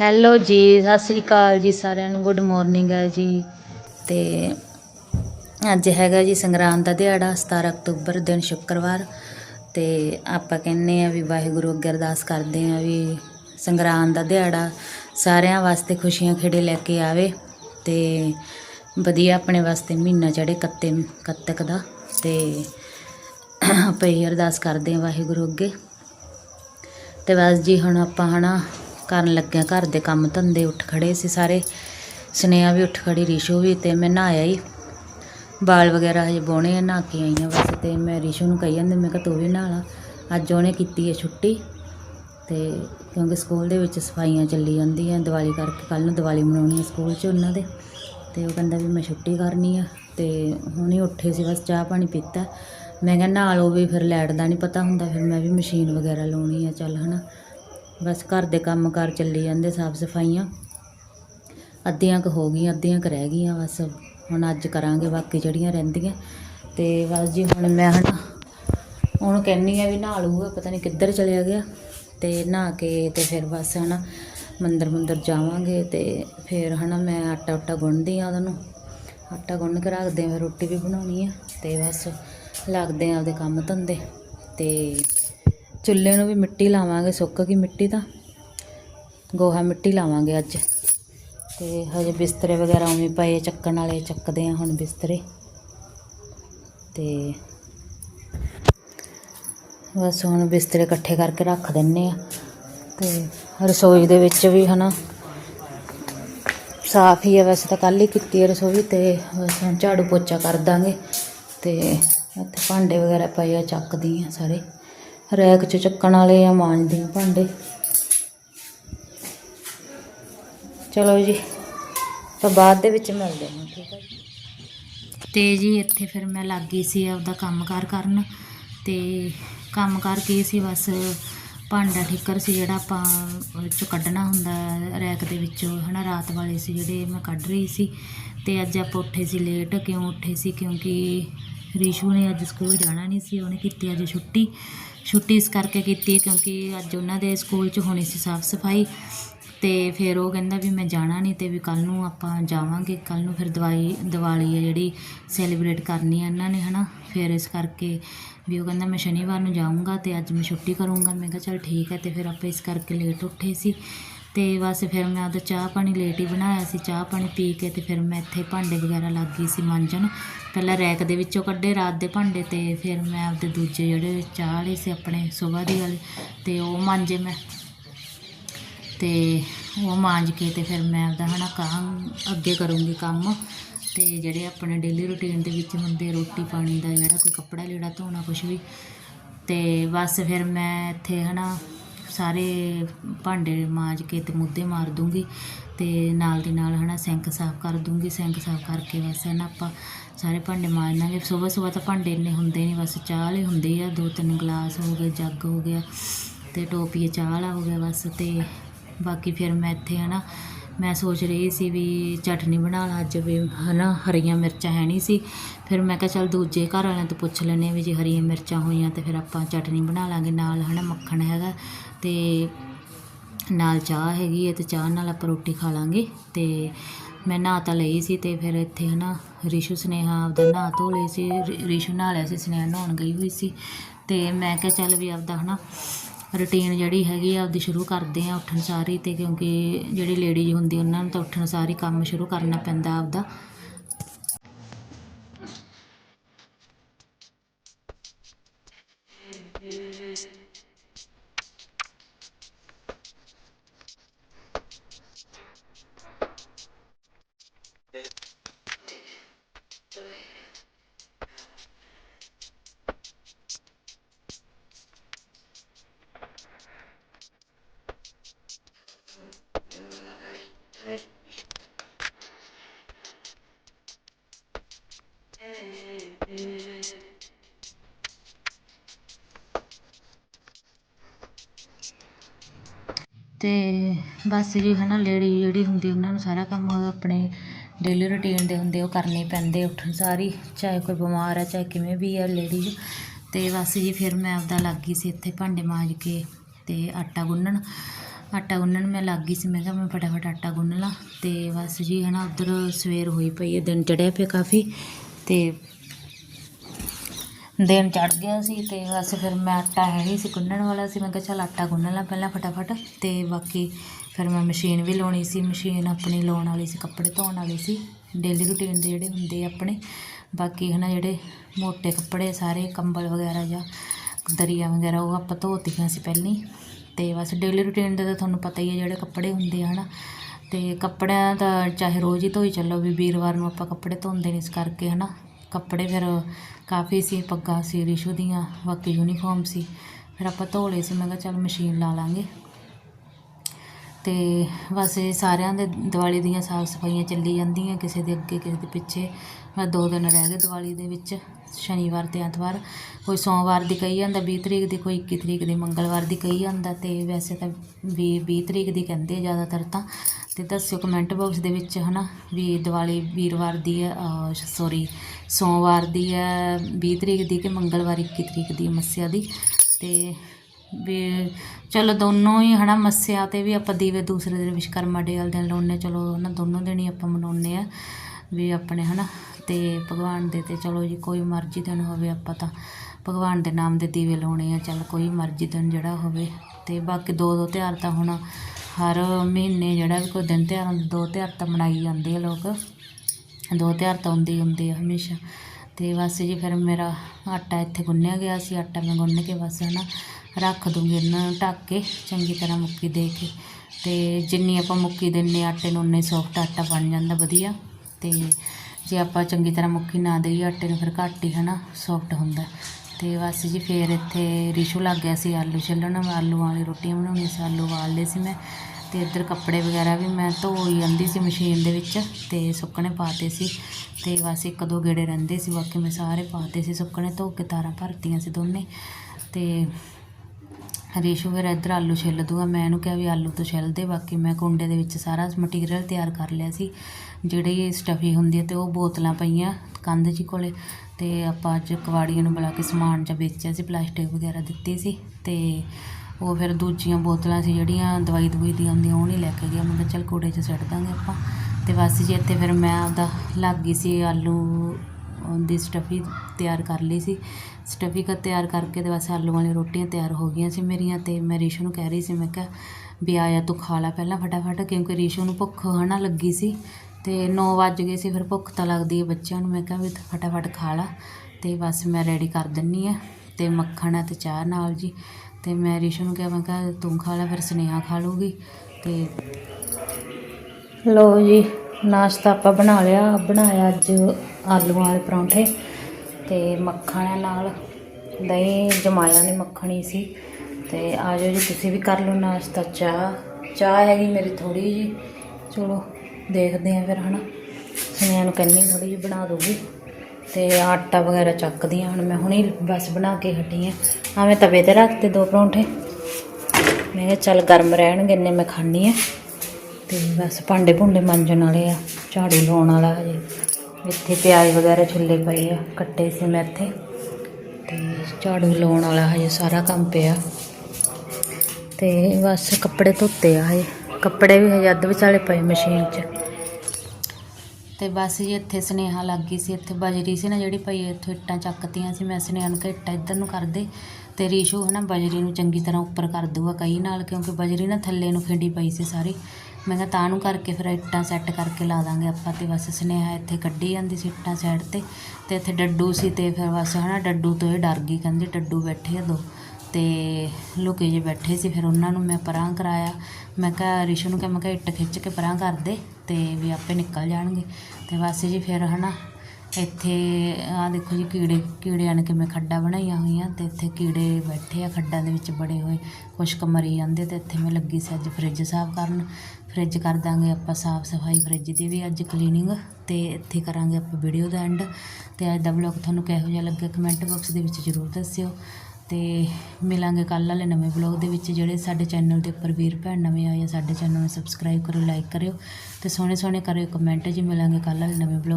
Hello ਜੀ, ਸਤਿ ਸ੍ਰੀ ਅਕਾਲ ਜੀ ਸਾਰਿਆਂ ਨੂੰ ਗੁੱਡ ਮਾਰਨਿੰਗ ਹੈ ਜੀ। ਤੇ ਅੱਜ ਹੈਗਾ ਜੀ ਸੰਗਰਾਂਦ ਦਾ ਦਿਹਾੜਾ 17 ਅਕਤੂਬਰ, ਦਿਨ ਸ਼ੁੱਕਰਵਾਰ। ਤੇ ਆਪਾਂ ਕਹਿੰਨੇ ਆ ਵੀ ਵਾਹਿਗੁਰੂ ਅੱਗੇ ਅਰਦਾਸ ਕਰਦੇ ਆ ਵੀ ਸੰਗਰਾਂਦ ਦਾ ਦਿਹਾੜਾ, ਸਾਰਿਆਂ ਵਾਸਤੇ ਖੁਸ਼ੀਆਂ ਖੇੜੇ ਲੈ ਕੇ ਆਵੇ ਤੇ ਵਧੀਆ ਆਪਣੇ ਵਾਸਤੇ ਮਹੀਨਾ ਚੜੇ ਕੱਤੇ, ਕੱਤਕ ਦਾ ਤੇ ਆਪਾਂ ਇਹ ਅਰਦਾਸ ਕਰਦੇ ਹਾਂ ਵਾਹਿਗੁਰੂ ਅੱਗੇ। ਤੇ ਬਸ ਜੀ, ਹੁਣ ਆਪਾਂ ਹਨਾ ਕਰਨ ਲੱਗਿਆ ਘਰ ਦੇ ਕੰਮ ਧੰਦੇ ਉੱਠ ਖੜੇ ਸੀ ਸਾਰੇ। ਸੁਨੇਹਾ ਵੀ ਉੱਠ ਖੜੀ, ਰਿਸ਼ੂ ਵੀ ਤੇ ਮੈਂ ਨਹਾਇਆ ਹੀ ਬਾਲ ਵਗੈਰਾ ਹਜੇ ਬੋਣੇ ਆ, ਨਹਾ ਕੇ ਆਈ ਆ ਬਸ ਤੇ ਮੈਂ ਰਿਸ਼ੂ ਨੂੰ ਕਹੀ ਜਾਂਦੀ, ਮੈਂ ਕਿਹਾ ਤੂੰ ਵੀ ਨਹਾ ਲਾ। ਅੱਜ ਉਹਨੇ ਕੀਤੀ ਹੈ ਛੁੱਟੀ। ਅਤੇ ਕਿਉਂਕਿ ਸਕੂਲ ਦੇ ਵਿੱਚ ਸਫਾਈਆਂ ਚੱਲੀ ਜਾਂਦੀਆਂ, ਦੀਵਾਲੀ ਕਰਕੇ ਕੱਲ੍ਹ ਨੂੰ ਦਿਵਾਲੀ ਮਨਾਉਣੀ ਹੈ ਸਕੂਲ 'ਚ ਉਹਨਾਂ ਦੇ। ਅਤੇ ਉਹ ਕਹਿੰਦਾ ਵੀ ਮੈਂ ਛੁੱਟੀ ਕਰਨੀ ਆ ਤੇ ਹੁਣੇ ਉੱਠੇ ਸੀ, ਬਸ ਚਾਹ ਪਾਣੀ ਪੀਤਾ। ਮੈਂ ਕਿਹਾ ਨਾਲ ਉਹ ਵੀ ਫਿਰ ਲਾਈਟ ਦਾ ਨਹੀਂ ਪਤਾ ਹੁੰਦਾ, ਫਿਰ ਮੈਂ ਵੀ ਮਸ਼ੀਨ ਵਗੈਰਾ ਲਾਉਣੀ ਆ, ਚੱਲ ਹਨਾ। ਬਸ ਘਰ ਦੇ ਕੰਮ ਕਾਰ ਚੱਲੀ ਜਾਂਦੇ ਸਾਫ਼ ਸਫਾਈਆਂ। ਅੱਧੀਆਂ ਕੁ ਹੋ ਗਈਆਂ, ਅੱਧੀਆਂ ਕੁ ਰਹਿ ਗਈਆਂ, ਬਸ ਹੁਣ ਅੱਜ ਕਰਾਂਗੇ, ਬਾਕੀ ਜਿਹੜੀਆਂ ਰਹਿੰਦੀਆਂ। ਤੇ ਬਸ ਜੀ ਹੁਣ ਮੈਂ ਹਨਾ, ਉਹਨੂੰ ਕਹਿੰਨੀ ਆ ਵੀ ਨਹਾ ਲੂਗਾ ਪਤਾ ਨਹੀਂ ਕਿੱਧਰ ਚਲਿਆ ਗਿਆ। ਤੇ ਨਹਾ ਕੇ ਤੇ ਫਿਰ ਬਸ ਹਨਾ ਮੰਦਰ ਮੰਦਰ ਜਾਵਾਂਗੇ ਤੇ ਫਿਰ ਹਨਾ ਮੈਂ ਆਟਾ ਉਟਾ ਗੁੰਨਦੀ ਆ ਉਹਨਾਂ। ਨੂੰ ਆਟਾ ਗੁੰਨ ਕੇ ਰੱਖਦੇ ਆ ਫਿਰ ਰੋਟੀ ਵੀ ਬਣਾਉਣੀ ਆ ਤੇ ਬਸ ਲੱਗਦੇ ਆ ਆਪਦੇ ਕੰਮ ਧੰਦੇ ਤੇ ਚੁੱਲ੍ਹੇ ਨੂੰ ਵੀ ਮਿੱਟੀ ਲਾਵਾਂਗੇ, ਸੁੱਕ ਗਈ ਮਿੱਟੀ ਤਾਂ। ਗੋਹਾ ਮਿੱਟੀ ਲਾਵਾਂਗੇ ਅੱਜ ਤੇ ਹਜੇ ਬਿਸਤਰੇ ਵਗੈਰਾ ਉਵੇਂ ਪਏ ਚੱਕਣ ਵਾਲੇ ਚੱਕਦੇ ਆ ਹੁਣ ਬਿਸਤਰੇ ਤੇ ਬਸ ਹੁਣ ਬਿਸਤਰੇ ਇਕੱਠੇ ਕਰਕੇ ਰੱਖ ਦਿੰਨੇ ਆ ਤੇ ਰਸੋਈ ਦੇ ਵਿੱਚ ਵੀ ਹਨਾ ਸਾਫ਼ ਹੀ ਆ, ਵੈਸੇ ਤਾਂ ਕੱਲ ਹੀ ਕੀਤੀ ਹੈ ਰਸੋਈ ਤੇ ਬਸ ਹੁਣ ਝਾੜੂ ਪੋਚਾ ਕਰ ਦਾਂਗੇ ਤੇ ਇੱਥੇ ਭਾਂਡੇ ਵਗੈਰਾ ਪਏ ਆ, ਚੱਕਦੀ ਆ ਸਾਰੇ। ਰੈਕ 'ਚ ਚੱਕਣ ਵਾਲੇ ਆ, ਮਾਂਜਦੀ ਆ ਭਾਂਡੇ। ਚਲੋ ਜੀ, ਤਾਂ ਬਾਅਦ ਦੇ ਵਿੱਚ ਮਿਲਦੇ ਹਾਂ ਠੀਕ ਹੈ ਜੀ। ਤੇ ਜੀ ਇੱਥੇ ਫਿਰ ਮੈਂ ਲੱਗ ਗਈ ਸੀ ਆਪਦਾ ਕੰਮਕਾਰ ਕਰਨ ਤੇ ਕੰਮਕਾਰ ਕੀ ਸੀ ਬਸ ਭਾਂਡਾ ਠਿੱਕਰ ਸੀ ਜਿਹੜਾ ਆਪਾਂ ਉਹ 'ਚੋਂ ਕੱਢਣਾ ਹੁੰਦਾ ਰੈਕ ਦੇ ਵਿੱਚੋਂ, ਹਨਾ, ਰਾਤ ਵਾਲੇ ਸੀ ਜਿਹੜੇ ਮੈਂ ਕੱਢ ਰਹੀ ਸੀ। ਤੇ ਅੱਜ ਆਪਾਂ ਉੱਠੇ ਸੀ ਲੇਟ ਕਿਉਂ ਉੱਠੇ ਸੀ? ਕਿਉਂਕਿ ਰਿਸ਼ੂ ਨੇ ਅੱਜ ਸਕੂਲ ਜਾਣਾ ਨਹੀਂ ਸੀ, ਉਹਨੇ ਕੀਤੀ ਅੱਜ ਛੁੱਟੀ। ਛੁੱਟੀ ਇਸ ਕਰਕੇ ਕੀਤੀ ਕਿਉਂਕਿ ਅੱਜ ਉਹਨਾਂ ਦੇ ਸਕੂਲ 'ਚ ਹੋਣੀ ਸੀ ਸਾਫ਼ ਸਫ਼ਾਈ। ਅਤੇ ਫਿਰ ਉਹ ਕਹਿੰਦਾ ਵੀ ਮੈਂ ਜਾਣਾ ਨਹੀਂ ਅਤੇ ਵੀ ਕੱਲ੍ਹ ਨੂੰ ਆਪਾਂ ਜਾਵਾਂਗੇ, ਕੱਲ੍ਹ ਨੂੰ ਫਿਰ ਦਵਾਈ, ਦੀਵਾਲੀ ਹੈ ਜਿਹੜੀ ਸੈਲੀਬ੍ਰੇਟ ਕਰਨੀ ਹੈ ਇਹਨਾਂ ਨੇ ਹੈ ਨਾ ਫਿਰ ਇਸ ਕਰਕੇ ਵੀ ਉਹ ਕਹਿੰਦਾ ਮੈਂ ਸ਼ਨੀਵਾਰ ਨੂੰ ਜਾਊਂਗਾ ਅਤੇ ਅੱਜ ਮੈਂ ਛੁੱਟੀ ਕਰੂੰਗਾ। ਮੈਂ ਕਿਹਾ ਚੱਲ ਠੀਕ ਹੈ ਅਤੇ ਫਿਰ ਆਪਾਂ ਇਸ ਕਰਕੇ ਲੇਟ ਉੱਠੇ ਸੀ ਅਤੇ ਬਸ ਫਿਰ ਮੈਂ ਉਹਦਾ ਚਾਹ ਪਾਣੀ ਲੇਟ ਹੀ ਬਣਾਇਆ ਸੀ। ਚਾਹ ਪਾਣੀ ਪੀ ਕੇ ਅਤੇ ਫਿਰ ਮੈਂ ਇੱਥੇ ਭਾਂਡੇ ਵਗੈਰਾ ਲੱਗ ਗਈ ਸੀ ਮਾਂਜਣ। ਪਹਿਲਾਂ ਰੈਕ ਦੇ ਵਿੱਚੋਂ ਕੱਢੇ ਰਾਤ ਦੇ ਭਾਂਡੇ ਅਤੇ ਫਿਰ ਮੈਂ ਆਪਦੇ ਦੂਜੇ ਜਿਹੜੇ ਚਾਹ ਵਾਲੇ ਸੀ ਆਪਣੇ ਸੁਬਾਹ ਦੀ ਵਾਲੇ ਅਤੇ ਉਹ ਮਾਂਜੇ ਮੈਂ। ਤੇ ਉਹ ਮਾਂਜ ਕੇ ਤੇ ਫਿਰ ਮੈਂ ਆਪਦਾ ਹਨਾ ਕੰਮ ਅੱਗੇ ਕਰੂੰਗੀ ਕੰਮ। ਤੇ ਜਿਹੜੇ ਆਪਣੇ ਡੇਲੀ ਰੁਟੀਨ ਦੇ ਵਿੱਚ ਹੁੰਦੇ ਰੋਟੀ ਪਾਣੀ ਦਾ ਜਿਹੜਾ ਕੋਈ ਕੱਪੜਾ ਲੀੜਾ ਧੋਣਾ ਕੁਝ ਵੀ, ਤੇ ਬਸ ਫਿਰ ਮੈਂ ਇੱਥੇ ਹਨਾ ਸਾਰੇ ਭਾਂਡੇ ਮਾਂਜ ਕੇ ਤੇ ਮੁੱਦੇ ਮਾਰ ਦੂੰਗੀ ਤੇ ਨਾਲ ਦੀ ਨਾਲ ਹਨਾ ਸਿੰਕ ਸਾਫ਼ ਕਰ ਦੂੰਗੀ ਸਿੰਕ ਸਾਫ਼ ਕਰਕੇ ਬਸ ਨਾ ਆਪਾਂ ਸਾਰੇ ਭਾਂਡੇ ਮਾਂਜ ਲਾਂਗੇ। ਸਵੇਰ ਸਵੇਰ ਤਾਂ ਭਾਂਡੇ ਇੰਨੇ ਹੁੰਦੇ ਨਹੀਂ ਬਸ ਚਾਹ ਵਾਲੇ ਹੁੰਦੇ ਆ, ਦੋ ਤਿੰਨ ਗਲਾਸ ਹੋ ਗਏ, ਜੱਗ ਹੋ ਗਿਆ ਤੇ ਟੋਪੀਏ ਚਾਹ ਵਾਲਾ ਹੋ ਗਿਆ ਬਸ ਤੇ ਬਾਕੀ ਫਿਰ ਮੈਂ ਇੱਥੇ ਹਨਾ, ਮੈਂ ਸੋਚ ਰਹੀ ਸੀ ਵੀ ਚਟਨੀ ਬਣਾ ਲਾ, ਅੱਜ ਵੀ ਹਨਾ ਹਰੀਆਂ ਮਿਰਚਾਂ ਹੈ ਨਹੀਂ ਸੀ। ਫਿਰ ਮੈਂ ਕਿਹਾ ਚੱਲ ਦੂਜੇ ਘਰ ਵਾਲਿਆਂ ਤੋਂ ਪੁੱਛ ਲੈਂਦੇ ਹਾਂ ਵੀ ਜੇ ਹਰੀਆਂ ਮਿਰਚਾਂ ਹੋਈਆਂ ਤੇ ਫਿਰ ਆਪਾਂ ਚਟਨੀ ਬਣਾ ਲਾਂਗੇ, ਨਾਲ ਹਨਾ ਮੱਖਣ ਹੈਗਾ ਤੇ ਨਾਲ ਚਾਹ ਹੈਗੀ ਹੈ ਤੇ ਚਾਹ ਨਾਲ ਆਪਾਂ ਰੋਟੀ ਖਾ ਲਾਂਗੇ। ਤੇ ਮੈਂ ਨਹਾ ਤਾਂ ਲਈ ਸੀ ਤੇ ਫਿਰ ਇੱਥੇ ਹਨਾ ਰਿਸ਼ੂ ਸਨੇਹਾ ਆਪਦਾ ਨਹਾ ਧੋ ਲਈ ਸੀ, ਰਿ- ਰਿਸ਼ੂ ਨਹਾ ਲਿਆ ਸੀ, ਸਨੇਹਾ ਨਹਾਉਣ ਗਈ ਹੋਈ ਸੀ। ਤੇ ਮੈਂ ਕਿਹਾ ਚੱਲ ਵੀ ਆਪਦਾ ਹਨਾ ਰੂਟੀਨ ਜਿਹੜੀ ਹੈਗੀ ਆ, ਆਪਦੀ ਸ਼ੁਰੂ ਕਰਦੇ ਆ ਉੱਠਣ ਸਾਰ ਹੀ ਤੇ ਕਿਉਂਕਿ ਜਿਹੜੀ ਲੇਡੀਜ਼ ਹੁੰਦੀ, ਉਹਨਾਂ ਨੂੰ ਤਾਂ ਉੱਠਣ ਸਾਰ ਹੀ ਕੰਮ ਸ਼ੁਰੂ ਕਰਨਾ ਪੈਂਦਾ ਆਪਦਾ। ਅਤੇ ਬਸ ਜੀ ਹੈ ਨਾ ਲੇਡੀ ਜਿਹੜੀ ਹੁੰਦੀ ਉਹਨਾਂ ਨੂੰ ਸਾਰਾ ਕੰਮ ਆਪਣੇ ਡੇਲੀ ਰੂਟੀਨ ਦੇ ਹੁੰਦੇ, ਉਹ ਕਰਨੇ ਪੈਂਦੇ ਉੱਠਣ ਸਾਰੀ, ਚਾਹੇ ਕੋਈ ਬਿਮਾਰ ਹੈ ਚਾਹੇ ਕਿਵੇਂ ਵੀ ਹੈ ਲੇਡੀਜ਼ ਅਤੇ ਬਸ ਜੀ ਫਿਰ ਮੈਂ ਆਪਦਾ ਲੱਗ ਗਈ ਸੀ ਇੱਥੇ ਭਾਂਡੇ ਮਾਂਜ ਕੇ ਅਤੇ ਆਟਾ ਗੁੰਨਣ। ਆਟਾ ਗੁੰਨਣ ਮੈਂ ਲੱਗ ਗਈ ਸੀ, ਮੈਂ ਕਿਹਾ ਮੈਂ ਫਟਾਫਟ ਆਟਾ ਗੁੰਨ ਲਾਂ। ਅਤੇ ਬਸ ਜੀ ਹੈ ਨਾ ਉੱਧਰ ਸਵੇਰ ਹੋਈ ਪਈ ਹੈ ਦਿਨ ਚੜ੍ਹਿਆ ਪਿਆ ਕਾਫੀ। ਅਤੇ ਦਿਨ ਚੜ ਗਿਆ ਸੀ ਤੇ ਬਸ ਫਿਰ ਮੈਂ ਆਟਾ ਹੈ ਹੀ ਸੀ ਗੁੰਨਣ ਵਾਲਾ ਸੀ। ਮੈਂ ਕਿਹਾ ਚੱਲ ਆਟਾ ਗੁੰਨ ਲਾਂ ਪਹਿਲਾਂ ਫਟਾਫਟ ਤੇ ਬਾਕੀ ਫਿਰ ਮੈਂ ਮਸ਼ੀਨ ਵੀ ਲਾਉਣੀ ਸੀ। ਮਸ਼ੀਨ ਆਪਣੀ ਲਾਉਣ ਵਾਲੀ ਸੀ, ਕੱਪੜੇ ਧੋਣ ਵਾਲੀ ਸੀ। ਡੇਲੀ ਰੂਟੀਨ ਦੇ ਜਿਹੜੇ ਹੁੰਦੇ ਆਪਣੇ। ਬਾਕੀ ਹੈ ਨਾ ਜਿਹੜੇ ਮੋٹے ਕੱਪੜੇ ਸਾਰੇ ਕੰਬਲ ਵਗੈਰਾ ਜਾਂ ਦਰੀਆ ਵਗੈਰਾ ਉਹ ਆਪਾਂ ਧੋਤੀਆਂ ਸੀ ਪਹਿਲਾਂ। ਹੀ ਤੇ ਬਸ ਡੇਲੀ ਰੂਟੀਨ ਦੇ ਤਾਂ ਤੁਹਾਨੂੰ ਪਤਾ ਹੀ ਹੈ ਜਿਹੜੇ ਕੱਪੜੇ ਹੁੰਦੇ ਆ ਹਨਾ। ਤੇ ਕੱਪੜਿਆਂ ਦਾ ਚਾਹੇ ਰੋਜ਼ ਹੀ ਧੋਈ ਚੱਲੋ ਵੀ ਵੀਰਵਾਰ ਨੂੰ ਆਪਾਂ ਕੱਪੜੇ ਧੋਂਦੇ ਨਹੀਂ ਇਸ ਕਰਕੇ ਹਨਾ। ਕੱਪੜੇ ਫਿਰ ਕਾਫੀ ਸੀ, ਪੱਗਾਂ ਸੀ ਰਿਸ਼ੂ ਦੀਆਂ, ਬਾਕੀ ਯੂਨੀਫਾਰਮ ਸੀ। ਫਿਰ ਆਪਾਂ ਧੋ ਲਏ ਸੀ, ਮੈਂ ਕਿਹਾ ਚੱਲ ਮਸ਼ੀਨ ਲਾ ਲਾਂਗੇ। ਅਤੇ ਬਸ ਇਹ ਸਾਰਿਆਂ ਦੇ ਦੀਵਾਲੀ ਦੀਆਂ ਸਾਫ਼ ਸਫਾਈਆਂ ਚੱਲੀ ਜਾਂਦੀਆਂ, ਕਿਸੇ ਦੇ ਅੱਗੇ, ਕਿਸੇ ਦੇ ਪਿੱਛੇ। ਮੈਂ ਦੋ ਦਿਨ ਰਹਿ ਗਏ ਦੀਵਾਲੀ ਦੇ ਵਿੱਚ, ਸ਼ਨੀਵਾਰ ਅਤੇ ਐਤਵਾਰ। ਕੋਈ ਸੋਮਵਾਰ ਦੀ ਕਹੀ ਜਾਂਦਾ, ਵੀਹ ਤਰੀਕ ਦੀ, ਕੋਈ 21 ਤਰੀਕ ਦੀ, ਮੰਗਲਵਾਰ ਦੀ ਕਹੀ ਜਾਂਦਾ ਅਤੇ ਵੈਸੇ ਤਾਂ ਵੀ 20 ਤਰੀਕ ਦੀ ਕਹਿੰਦੇ ਆ ਜ਼ਿਆਦਾਤਰ ਤਾਂ। ਅਤੇ ਦੱਸਿਓ ਕਮੈਂਟ ਬਾਕਸ ਦੇ ਵਿੱਚ ਹੈ ਨਾ ਵੀ ਦੀਵਾਲੀ ਵੀਰਵਾਰ ਦੀ ਹੈ ਸੌਰੀ ਸੋਮਵਾਰ ਦੀ ਹੈ, ਵੀਹ ਤਰੀਕ ਦੀ ਕਿ ਮੰਗਲਵਾਰ 21 ਤਰੀਕ ਦੀ, ਮੱਸਿਆ ਦੀ। ਅਤੇ ਵੀ ਚਲੋ ਦੋਨੋਂ ਹੀ ਹਨਾ ਮੱਸਿਆ ਤੇ ਵੀ ਆਪਾਂ ਦੀਵੇ ਦੂਸਰੇ ਦਿਨ ਵਿਸ਼ਕਰਮਾ ਡੇ ਵਾਲੇ ਦਿਨ ਲਾਉਂਦੇ ਚਲੋ ਹਨਾ ਦੋਨੋਂ ਦਿਨ ਹੀ ਆਪਾਂ ਮਨਾਉਂਦੇ ਆ ਵੀ ਆਪਣੇ ਹਨਾ ਤੇ ਭਗਵਾਨ ਦੇ ਤੇ ਚਲੋ ਜੀ ਕੋਈ ਮਰਜ਼ੀ ਦਿਨ ਹੋਵੇ ਆਪਾਂ ਤਾਂ ਭਗਵਾਨ ਦੇ ਨਾਮ ਦੇ ਦੀਵੇ ਲਾਉਣੇ ਆ, ਚੱਲ ਕੋਈ ਮਰਜ਼ੀ ਦਿਨ ਜਿਹੜਾ ਹੋਵੇ ਤੇ ਬਾਕੀ ਦੋ ਦੋ ਤਿਉਹਾਰ ਤਾਂ ਹੁਣ ਹਰ ਮਹੀਨੇ ਜਿਹੜਾ ਵੀ ਕੋਈ ਦਿਨ ਤਿਉਹਾਰ ਹੁੰਦਾ, ਦੋ ਤਿਉਹਾਰ ਤਾਂ ਮਨਾਈ ਜਾਂਦੇ ਆ ਲੋਕ। ਦੋ ਤਿਉਹਾਰ ਤਾਂ ਹੁੰਦੇ ਹੀ ਹੁੰਦੇ ਆ ਹਮੇਸ਼ਾ। ਤੇ ਬਸ ਜੀ ਫਿਰ ਮੇਰਾ ਆਟਾ ਇੱਥੇ ਗੁੰਨਿਆ ਗਿਆ ਸੀ, ਆਟਾ ਮੈਂ ਗੁੰਨ ਕੇ ਬਸ ਹਨਾ ਰੱਖ ਦੂੰਗੀ ਇਹਨਾਂ ਨੂੰ ਢੱਕ ਕੇ, ਚੰਗੀ ਤਰ੍ਹਾਂ ਮੁੱਕੀ ਦੇ ਕੇ। ਤੇ ਜਿੰਨੀ ਆਪਾਂ ਮੁੱਕੀ ਦਿੰਨੇ ਆਟੇ ਨੂੰ, ਉਨੇ ਸੌਫਟ ਆਟਾ ਬਣ ਜਾਂਦਾ ਵਧੀਆ। ਤੇ ਜੇ ਆਪਾਂ ਚੰਗੀ ਤਰ੍ਹਾਂ ਮੁੱਕੀ ਨਾ ਦੇਈਏ, ਆਟੇ ਨੂੰ ਫਿਰ ਘੱਟ ਹੀ, ਹਨਾ ਸੌਫਟ ਹੁੰਦਾ। ਤੇ ਬਸ ਜੀ, ਫਿਰ ਇੱਥੇ ਰਿਸ਼ੂ ਲੱਗ ਗਿਆ ਸੀ ਆਲੂ ਛਿੱਲਣ। ਆਲੂ ਵਾਲੀ ਰੋਟੀਆਂ ਬਣਾਉਣੀਆਂ ਸੀ, ਆਲੂ ਉਬਾਲ ਸੀ ਮੈਂ। ਤੇ ਇੱਧਰ ਕੱਪੜੇ ਵਗੈਰਾ ਵੀ ਮੈਂ ਧੋਈ ਜਾਂਦੀ ਸੀ ਮਸ਼ੀਨ ਦੇ ਵਿੱਚ, ਤੇ ਸੁੱਕਣੇ ਪਾਤੇ ਸੀ। ਤੇ ਬਸ ਇੱਕ ਦੋ ਗੇੜੇ ਰਹਿੰਦੇ ਸੀ, ਬਾਕੀ ਮੈਂ ਸਾਰੇ ਪਾਤੇ ਸੀ ਸੁੱਕਣੇ, ਧੋ ਕੇ ਤਾਰਾਂ ਭਰਤੀਆਂ ਸੀ ਦੋਨੇ। ਤੇ ਰੇਸ਼ੂ ਫਿਰ ਇੱਧਰ ਆਲੂ ਛਿੱਲ ਦੂਗਾ। ਮੈਂ ਇਹਨੂੰ ਕਿਹਾ ਵੀ ਆਲੂ ਤੋਂ ਛਿੱਲ ਦੇ, ਬਾਕੀ ਮੈਂ ਕੁੰਡੇ ਦੇ ਵਿੱਚ ਸਾਰਾ ਮਟੀਰੀਅਲ ਤਿਆਰ ਕਰ ਲਿਆ ਸੀ। ਜਿਹੜੀ ਸਟਫੀ ਹੁੰਦੀ ਹੈ ਤੇ ਉਹ ਬੋਤਲਾਂ ਪਈਆਂ ਕੰਧ ਜੀ ਕੋਲੇ ਤੇ ਆਪਾਂ ਅੱਜ ਕਵਾੜੀਆਂ ਨੂੰ ਬੁਲਾ ਕੇ ਸਮਾਨ ਜਾਂ ਵੇਚਿਆ ਸੀ ਪਲਾਸਟਿਕ ਵਗੈਰਾ ਦਿੱਤੀ ਸੀ ਤੇ ਉਹ ਫਿਰ ਦੂਜੀਆਂ ਬੋਤਲਾਂ ਸੀ ਜਿਹੜੀਆਂ ਦਵਾਈ ਦਵਾਈ ਦੀਆਂ ਹੁੰਦੀਆਂ, ਉਹ ਨਹੀਂ ਲੈ ਕੇ ਗਿਆ। ਮੈਂ ਕਿਹਾ ਚੱਲ ਕੂੜੇ 'ਚ ਸੁੱਟ ਦਾਂਗੇ ਆਪਾਂ। ਤੇ ਬਸ ਜੀ, ਇੱਥੇ ਫਿਰ ਮੈਂ ਆਪਦਾ ਲੱਗ ਗਈ ਸੀ ਆਲੂ ਉਹਦੀ ਸਟਫੀ ਤਿਆਰ ਕਰ ਲਈ ਸੀ। ਸਟਫੀ ਕ ਤਿਆਰ ਕਰਕੇ ਤੇ ਬਸ ਆਲੂ ਵਾਲੀਆਂ ਰੋਟੀਆਂ ਤਿਆਰ ਹੋ ਗਈਆਂ ਸੀ ਮੇਰੀਆਂ ਅਤੇ ਮੈਂ ਰਿਸ਼ੂ ਨੂੰ ਕਹਿ ਰਹੀ ਸੀ, ਮੈਂ ਕਿਹਾ, ਵੀ ਆਇਆ ਤੂੰ ਖਾ ਲੈ ਪਹਿਲਾਂ ਫਟਾਫਟ, ਕਿਉਂਕਿ ਰਿਸ਼ੂ ਨੂੰ ਭੁੱਖ ਹੈ ਨਾ ਲੱਗੀ ਸੀ ਅਤੇ ਨੌ ਵੱਜ ਗਏ ਸੀ, ਫਿਰ ਭੁੱਖ ਤਾਂ ਲੱਗਦੀ ਹੈ ਬੱਚਿਆਂ ਨੂੰ। ਮੈਂ ਕਿਹਾ, ਵੀ ਫਟਾਫਟ ਖਾ ਲਾ। ਅਤੇ ਬਸ ਮੈਂ ਰੈਡੀ ਕਰ ਦਿੰਦੀ ਹਾਂ ਅਤੇ ਮੱਖਣ ਹੈ ਅਤੇ ਚਾਹ ਨਾਲ ਜੀ। ਅਤੇ ਮੈਂ ਰਿਸ਼ੂ ਨੂੰ ਕਿਹਾ, ਮੈਂ ਕਿਹਾ, ਤੂੰ ਖਾ ਲੈ, ਫਿਰ ਸੁਨੇਹਾ ਖਾ ਲੂਗੀ ਅਤੇ ਲੋ ਜੀ ਨਾਸ਼ਤਾ ਆਪਾਂ ਬਣਾ ਲਿਆ। ਬਣਾਇਆ ਅੱਜ ਆਲੂਆਂ ਵਾਲੇ ਪਰੌਂਠੇ ਤੇ ਮੱਖਣ ਹੈ ਨਾਲ। ਦਹੀਂ ਜਮਾਇਆ ਨੇ, ਮੱਖਣੀ ਸੀ। ਤੇ ਆ ਜਾਓ ਜੀ, ਤੁਸੀਂ ਵੀ ਕਰ ਲਓ ਨਾਸ਼ਤਾ। ਚਾਹ। ਚਾਹ ਹੈਗੀ ਮੇਰੀ ਥੋੜੀ ਜੀ ਚਲੋ, ਦੇਖਦੇ ਆ ਫਿਰ, ਹਨਾ। ਸੁਨਿਆ ਨੂੰ ਕਹਿੰਨੀ ਥੋੜੀ ਜਿਹੀ ਬਣਾ ਦੂਗੀ ਤੇ ਆਟਾ ਵਗੈਰਾ ਚੱਕਦੀ ਹਾਂ। ਹੁਣ ਮੈਂ ਹੁਣੇ ਬਸ ਬਣਾ ਕੇ ਹਟੀ ਆ ਆਵੇਂ ਤਵੇ ਤੇ ਰੱਖਤੇ ਦੋ ਪਰੌਂਠੇ। ਮੈਂ ਕਿਹਾ ਚੱਲ ਗਰਮ ਰਹਿਣਗੇ, ਇੰਨੇ ਮੈਂ ਖਾਣੀ ਆ ਤੇ ਬਸ ਭਾਂਡੇ ਭੁੰਡੇ ਮਾਂਜਣ ਵਾਲੇ ਆ, ਝਾੜੂ ਲਾਉਣ ਵਾਲਾ ਹਜੇ। ਇੱਥੇ ਪਿਆਜ਼ ਵਗੈਰਾ ਛਿੱਲੇ ਪਏ ਆ, ਕੱਟੇ ਸੀ ਮੈਂ ਇੱਥੇ। ਤੇ ਝਾੜੂ ਲਾਉਣ ਵਾਲਾ ਹਜੇ ਸਾਰਾ ਕੰਮ ਪਿਆ। ਤੇ ਬਸ ਕੱਪੜੇ ਧੋਤੇ ਆ ਹਜੇ। ਕੱਪੜੇ ਵੀ ਹਜੇ ਅੱਧ ਵਿਚਾਲੇ ਪਏ ਮਸ਼ੀਨ 'ਚ। ਤੇ ਬਸ ਜੀ ਇੱਥੇ ਸੁਨੇਹਾ ਲੱਗ ਗਈ ਸੀ, ਇੱਥੇ ਬਜਰੀ ਸੀ ਨਾ ਜਿਹੜੀ ਪਈ ਇੱਥੋਂ ਇੱਟਾਂ ਚੱਕਤੀਆਂ ਸੀ ਮੈਂ ਸੁਨੇਹਾ ਨੂੰ ਕਿਹਾ, ਇੱਟਾਂ ਇੱਧਰ ਨੂੰ ਕਰ ਦੇ। ਤੇ ਰੀਸ਼ੂ ਹਨਾ ਬਜਰੀ ਨੂੰ ਚੰਗੀ ਤਰ੍ਹਾਂ ਉੱਪਰ ਕਰ ਦੂਗਾ ਕਈ ਨਾਲ, ਕਿਉਂਕਿ ਬਜਰੀ ਨਾ ਥੱਲੇ ਨੂੰ ਖਿੰਡੀ ਪਈ ਸੀ ਸਾਰੀ। ਮੈਂ ਕਿਹਾ ਤਾਂ ਨੂੰ ਕਰਕੇ ਫਿਰ ਇੱਟਾਂ ਸੈੱਟ ਕਰਕੇ ਲਾ ਦਾਂਗੇ ਆਪਾਂ ਤੇ ਬਸ ਸੁਨੇਹਾ ਇੱਥੇ ਕੱਢੀ ਜਾਂਦੀ ਸੀ ਇੱਟਾਂ ਸਾਈਡ ਤੇ ਤੇ ਇੱਥੇ ਡੱਡੂ ਸੀ ਤੇ ਫਿਰ ਬਸ ਹਨਾ ਡੱਡੂ ਤੋਂ ਇਹ ਡਰ ਗਈ, ਕਹਿੰਦੀ ਡੱਡੂ ਬੈਠੇ ਆ ਦੋ। ਤੇ ਲੁਕੇ ਜੇ ਬੈਠੇ ਸੀ ਫਿਰ ਉਹਨਾਂ ਨੂੰ ਮੈਂ ਪਰਾਂ ਕਰਾਇਆ। ਮੈਂ ਕਿਹਾ ਰਿਸ਼ੂ ਨੂੰ ਕਿਹਾ, ਮੈਂ ਕਿਹਾ ਇੱਟ ਖਿੱਚ ਕੇ ਪਰਾਂ ਕਰ ਦੇ ਤੇ ਵੀ ਆਪੇ ਨਿਕਲ ਜਾਣਗੇ। ਤੇ ਬਸ ਜੀ ਫਿਰ ਹਨਾ ਇੱਥੇ ਆ ਦੇਖੋ ਜੀ ਕੀੜੇ ਕੀੜਿਆਂ ਨੇ ਕਿਵੇਂ ਖੱਡਾਂ ਬਣਾਈਆਂ ਹੋਈਆਂ ਤੇ ਇੱਥੇ ਕੀੜੇ ਬੈਠੇ ਆ ਖੱਡਾਂ ਦੇ ਵਿੱਚ ਬੜੇ ਹੋਏ। ਕੁਛ ਕੁ ਮਰੀ ਜਾਂਦੇ ਤੇ ਇੱਥੇ ਮੈਂ ਲੱਗੀ ਸੀ ਅੱਜ ਫ੍ਰਿਜ ਸਾਫ਼ ਕਰਨ। ਫਰਿੱਜ ਕਰ ਦਾਂਗੇ ਆਪਾਂ ਸਾਫ਼ ਸਫ਼ਾਈ ਫਰਿੱਜ ਦੀ ਵੀ ਅੱਜ ਕਲੀਨਿੰਗ ਤੇ ਇੱਥੇ ਕਰਾਂਗੇ ਆਪਾਂ ਵੀਡੀਓ ਦਾ ਐਂਡ ਤੇ ਅੱਜ ਦਾ ਵਲੌਗ ਤੁਹਾਨੂੰ ਕਿਹੋ ਜਿਹਾ ਲੱਗਿਆ ਕਮੈਂਟ ਬਾਕਸ ਦੇ ਵਿੱਚ ਜ਼ਰੂਰ ਦੱਸਿਓ ਤੇ ਮਿਲਾਂਗੇ ਕੱਲ੍ਹ ਵਾਲੇ ਨਵੇਂ ਵਲੌਗ ਦੇ ਵਿੱਚ ਜਿਹੜੇ ਸਾਡੇ ਚੈਨਲ ਦੇ ਉੱਪਰ ਵੀਰ ਭੈਣ ਨਵੇਂ ਆਏ ਆ, ਸਾਡੇ ਚੈਨਲ ਨੂੰ ਸਬਸਕ੍ਰਾਈਬ ਕਰੋ ਲਾਈਕ ਕਰਿਓ ਤੇ ਸੋਹਣੇ ਸੋਹਣੇ ਕਰਿਓ ਕਮੈਂਟ ਜੀ, ਮਿਲਾਂਗੇ ਕੱਲ੍ਹ ਵਾਲੇ ਨਵੇਂ ਵਲੌਗ